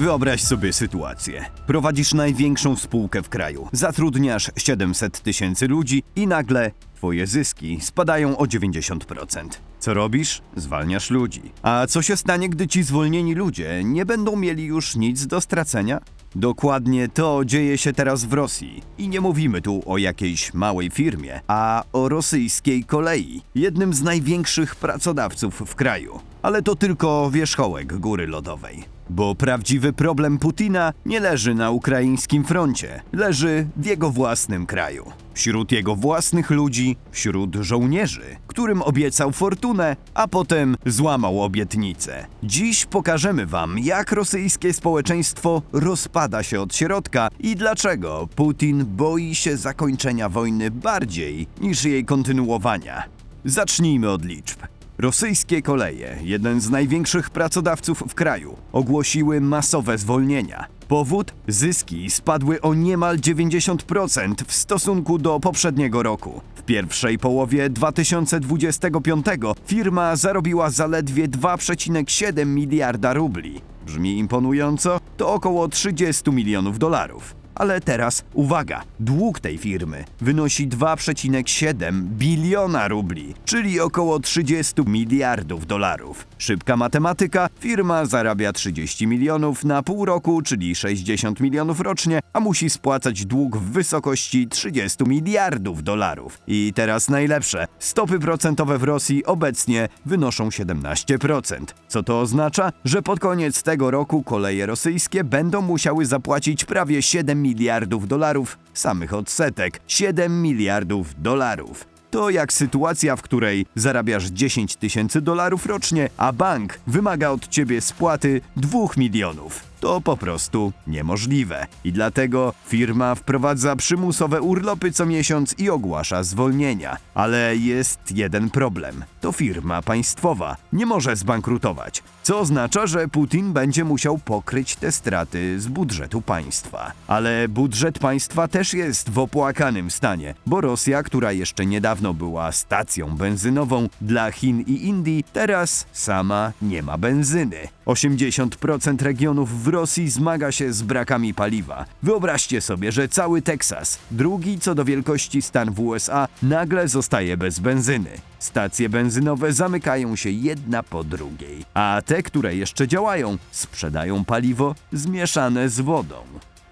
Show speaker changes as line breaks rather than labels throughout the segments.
Wyobraź sobie sytuację. Prowadzisz największą spółkę w kraju, zatrudniasz 700 tysięcy ludzi i nagle twoje zyski spadają o 90%. Co robisz? Zwalniasz ludzi. A co się stanie, gdy ci zwolnieni ludzie nie będą mieli już nic do stracenia? Dokładnie to dzieje się teraz w Rosji. I nie mówimy tu o jakiejś małej firmie, a o rosyjskiej kolei, jednym z największych pracodawców w kraju. Ale to tylko wierzchołek góry lodowej. Bo prawdziwy problem Putina nie leży na ukraińskim froncie, leży w jego własnym kraju. Wśród jego własnych ludzi, wśród żołnierzy, którym obiecał fortunę, a potem złamał obietnicę. Dziś pokażemy wam, jak rosyjskie społeczeństwo rozpada się od środka i dlaczego Putin boi się zakończenia wojny bardziej niż jej kontynuowania. Zacznijmy od liczb. Rosyjskie koleje, jeden z największych pracodawców w kraju, ogłosiły masowe zwolnienia. Powód? Zyski spadły o niemal 90% w stosunku do poprzedniego roku. W pierwszej połowie 2025 firma zarobiła zaledwie 2,7 miliarda rubli. Brzmi imponująco? To około 30 milionów dolarów. Ale teraz uwaga, dług tej firmy wynosi 2,7 biliona rubli, czyli około 30 miliardów dolarów. Szybka matematyka, firma zarabia 30 milionów na pół roku, czyli 60 milionów rocznie, a musi spłacać dług w wysokości 30 miliardów dolarów. I teraz najlepsze, stopy procentowe w Rosji obecnie wynoszą 17%. Co to oznacza? Że pod koniec tego roku koleje rosyjskie będą musiały zapłacić prawie 7 miliardów dolarów samych odsetek. 7 miliardów dolarów. To jak sytuacja, w której zarabiasz 10 tysięcy dolarów rocznie, a bank wymaga od ciebie spłaty 2 milionów. To po prostu niemożliwe. I dlatego firma wprowadza przymusowe urlopy co miesiąc i ogłasza zwolnienia. Ale jest jeden problem. To firma państwowa. Nie może zbankrutować. Co oznacza, że Putin będzie musiał pokryć te straty z budżetu państwa. Ale budżet państwa też jest w opłakanym stanie, bo Rosja, która jeszcze niedawno była stacją benzynową dla Chin i Indii, teraz sama nie ma benzyny. 80% regionów w Rosji zmaga się z brakami paliwa. Wyobraźcie sobie, że cały Teksas, drugi co do wielkości stan w USA, nagle zostaje bez benzyny. Stacje benzynowe zamykają się jedna po drugiej, a te, które jeszcze działają, sprzedają paliwo zmieszane z wodą.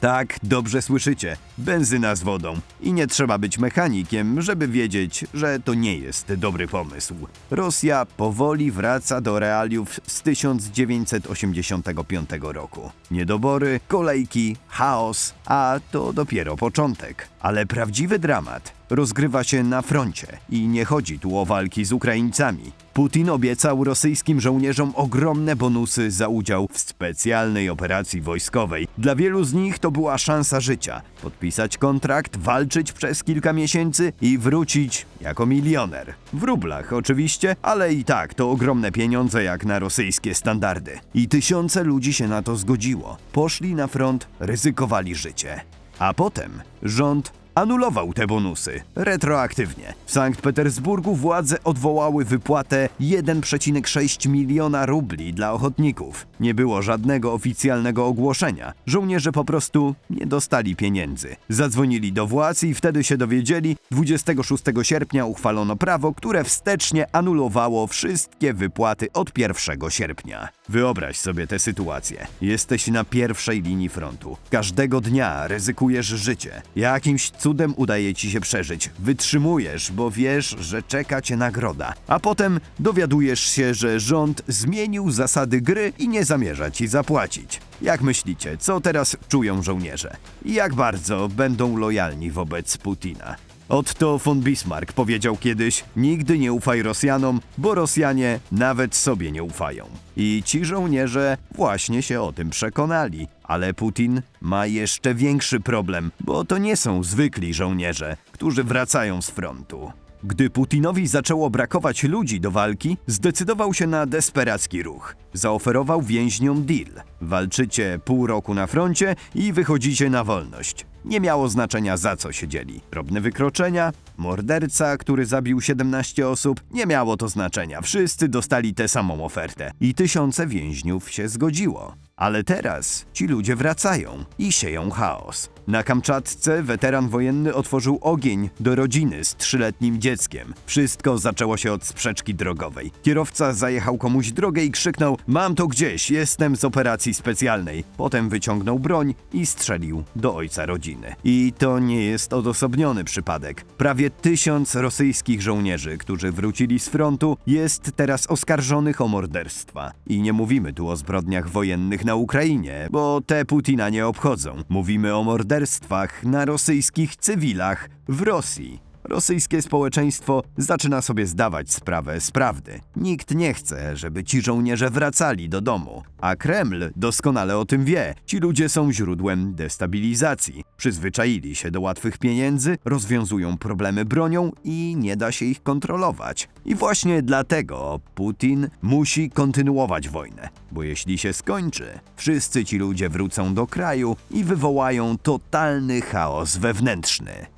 Tak, dobrze słyszycie. Benzyna z wodą. I nie trzeba być mechanikiem, żeby wiedzieć, że to nie jest dobry pomysł. Rosja powoli wraca do realiów z 1985 roku. Niedobory, kolejki, chaos, a to dopiero początek. Ale prawdziwy dramat rozgrywa się na froncie i nie chodzi tu o walki z Ukraińcami. Putin obiecał rosyjskim żołnierzom ogromne bonusy za udział w specjalnej operacji wojskowej. Dla wielu z nich to była szansa życia. Podpisać kontrakt, walczyć przez kilka miesięcy i wrócić jako milioner. W rublach oczywiście, ale i tak to ogromne pieniądze jak na rosyjskie standardy. I tysiące ludzi się na to zgodziło. Poszli na front, ryzykowali życie. A potem rząd anulował te bonusy retroaktywnie. W Sankt Petersburgu władze odwołały wypłatę 1,6 miliona rubli dla ochotników. Nie było żadnego oficjalnego ogłoszenia. Żołnierze po prostu nie dostali pieniędzy. Zadzwonili do władz i wtedy się dowiedzieli, 26 sierpnia uchwalono prawo, które wstecznie anulowało wszystkie wypłaty od 1 sierpnia. Wyobraź sobie tę sytuację. Jesteś na pierwszej linii frontu. Każdego dnia ryzykujesz życie. Jakimś cudem udaje ci się przeżyć. Wytrzymujesz, bo wiesz, że czeka cię nagroda. A potem dowiadujesz się, że rząd zmienił zasady gry i nie zamierza ci zapłacić. Jak myślicie, co teraz czują żołnierze? Jak bardzo będą lojalni wobec Putina? Otto von Bismarck powiedział kiedyś: Nigdy nie ufaj Rosjanom, bo Rosjanie nawet sobie nie ufają. I ci żołnierze właśnie się o tym przekonali. Ale Putin ma jeszcze większy problem, bo to nie są zwykli żołnierze, którzy wracają z frontu. Gdy Putinowi zaczęło brakować ludzi do walki, zdecydował się na desperacki ruch. Zaoferował więźniom deal. Walczycie pół roku na froncie i wychodzicie na wolność. Nie miało znaczenia za co siedzieli. Drobne wykroczenia, morderca, który zabił 17 osób, nie miało to znaczenia. Wszyscy dostali tę samą ofertę i tysiące więźniów się zgodziło. Ale teraz ci ludzie wracają i sieją chaos. Na Kamczatce weteran wojenny otworzył ogień do rodziny z trzyletnim dzieckiem. Wszystko zaczęło się od sprzeczki drogowej. Kierowca zajechał komuś drogę i krzyknął: Mam to gdzieś, jestem z operacji specjalnej. Potem wyciągnął broń i strzelił do ojca rodziny. I to nie jest odosobniony przypadek. Prawie tysiąc rosyjskich żołnierzy, którzy wrócili z frontu, jest teraz oskarżonych o morderstwa. I nie mówimy tu o zbrodniach wojennych na Ukrainie, bo te Putina nie obchodzą. Mówimy o morderstwach na rosyjskich cywilach w Rosji. Rosyjskie społeczeństwo zaczyna sobie zdawać sprawę z prawdy. Nikt nie chce, żeby ci żołnierze wracali do domu, a Kreml doskonale o tym wie. Ci ludzie są źródłem destabilizacji. Przyzwyczaili się do łatwych pieniędzy, rozwiązują problemy bronią i nie da się ich kontrolować. I właśnie dlatego Putin musi kontynuować wojnę, bo jeśli się skończy, wszyscy ci ludzie wrócą do kraju i wywołają totalny chaos wewnętrzny.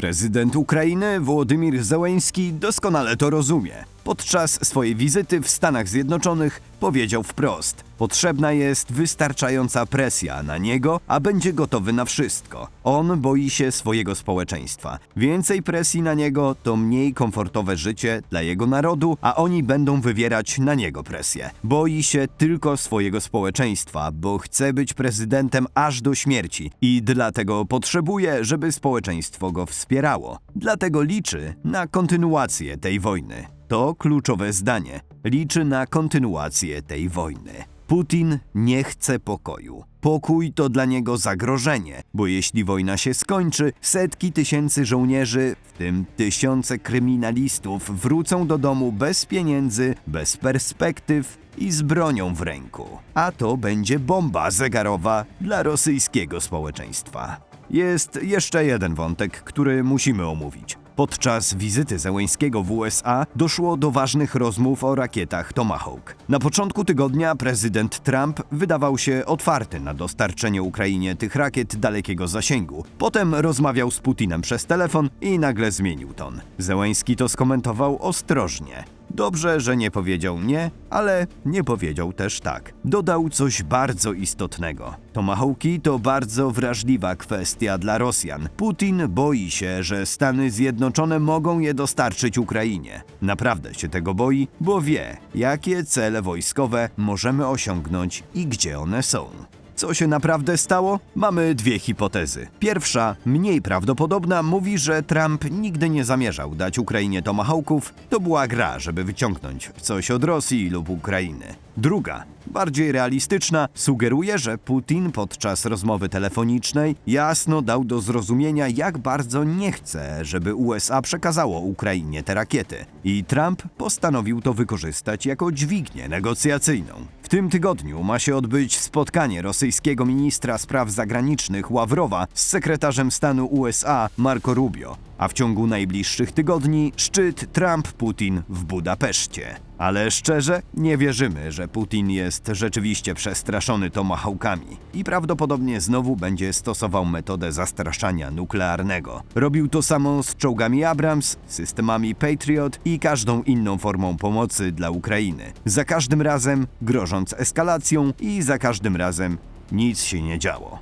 Prezydent Ukrainy Wołodymir Zełenski doskonale to rozumie. Podczas swojej wizyty w Stanach Zjednoczonych powiedział wprost: Potrzebna jest wystarczająca presja na niego, a będzie gotowy na wszystko. On boi się swojego społeczeństwa. Więcej presji na niego to mniej komfortowe życie dla jego narodu, a oni będą wywierać na niego presję. Boi się tylko swojego społeczeństwa, bo chce być prezydentem aż do śmierci i dlatego potrzebuje, żeby społeczeństwo go wspierało. Dlatego liczy na kontynuację tej wojny. To kluczowe zdanie. Liczy na kontynuację tej wojny. Putin nie chce pokoju. Pokój to dla niego zagrożenie, bo jeśli wojna się skończy, setki tysięcy żołnierzy, w tym tysiące kryminalistów, wrócą do domu bez pieniędzy, bez perspektyw i z bronią w ręku. A to będzie bomba zegarowa dla rosyjskiego społeczeństwa. Jest jeszcze jeden wątek, który musimy omówić. Podczas wizyty Zełęńskiego w USA doszło do ważnych rozmów o rakietach Tomahawk. Na początku tygodnia prezydent Trump wydawał się otwarty na dostarczenie Ukrainie tych rakiet dalekiego zasięgu. Potem rozmawiał z Putinem przez telefon i nagle zmienił ton. Zełęński to skomentował ostrożnie. Dobrze, że nie powiedział nie, ale nie powiedział też tak. Dodał coś bardzo istotnego. Tomahawki to bardzo wrażliwa kwestia dla Rosjan. Putin boi się, że Stany Zjednoczone mogą je dostarczyć Ukrainie. Naprawdę się tego boi, bo wie, jakie cele wojskowe możemy osiągnąć i gdzie one są. Co się naprawdę stało? Mamy dwie hipotezy. Pierwsza, mniej prawdopodobna, mówi, że Trump nigdy nie zamierzał dać Ukrainie tomahawków. To była gra, żeby wyciągnąć coś od Rosji lub Ukrainy. Druga, bardziej realistyczna, sugeruje, że Putin podczas rozmowy telefonicznej jasno dał do zrozumienia, jak bardzo nie chce, żeby USA przekazało Ukrainie te rakiety. I Trump postanowił to wykorzystać jako dźwignię negocjacyjną. W tym tygodniu ma się odbyć spotkanie rosyjskiego ministra spraw zagranicznych Ławrowa z sekretarzem stanu USA Marco Rubio, a w ciągu najbliższych tygodni szczyt Trump-Putin w Budapeszcie. Ale szczerze, nie wierzymy, że Putin jest rzeczywiście przestraszony tomahawkami i prawdopodobnie znowu będzie stosował metodę zastraszania nuklearnego. Robił to samo z czołgami Abrams, systemami Patriot i każdą inną formą pomocy dla Ukrainy. Za każdym razem grożąc eskalacją i za każdym razem nic się nie działo.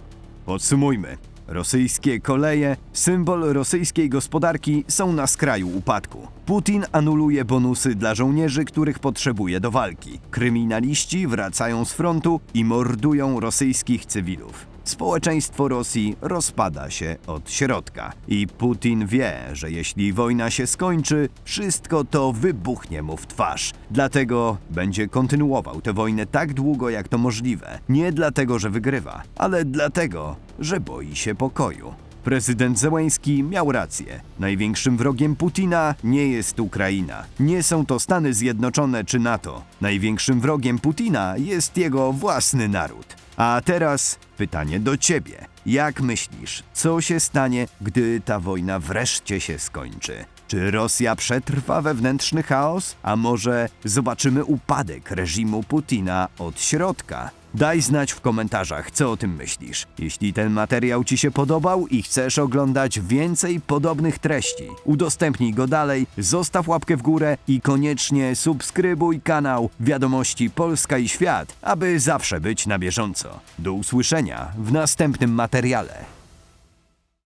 Podsumujmy. Rosyjskie koleje, symbol rosyjskiej gospodarki, są na skraju upadku. Putin anuluje bonusy dla żołnierzy, których potrzebuje do walki. Kryminaliści wracają z frontu i mordują rosyjskich cywilów. Społeczeństwo Rosji rozpada się od środka. I Putin wie, że jeśli wojna się skończy, wszystko to wybuchnie mu w twarz. Dlatego będzie kontynuował tę wojnę tak długo, jak to możliwe. Nie dlatego, że wygrywa, ale dlatego, że boi się pokoju. Prezydent Zełęński miał rację. Największym wrogiem Putina nie jest Ukraina. Nie są to Stany Zjednoczone czy NATO. Największym wrogiem Putina jest jego własny naród. A teraz pytanie do ciebie. Jak myślisz, co się stanie, gdy ta wojna wreszcie się skończy? Czy Rosja przetrwa wewnętrzny chaos, a może zobaczymy upadek reżimu Putina od środka? Daj znać w komentarzach, co o tym myślisz. Jeśli ten materiał Ci się podobał i chcesz oglądać więcej podobnych treści, udostępnij go dalej, zostaw łapkę w górę i koniecznie subskrybuj kanał Wiadomości Polska i Świat, aby zawsze być na bieżąco. Do usłyszenia w następnym materiale.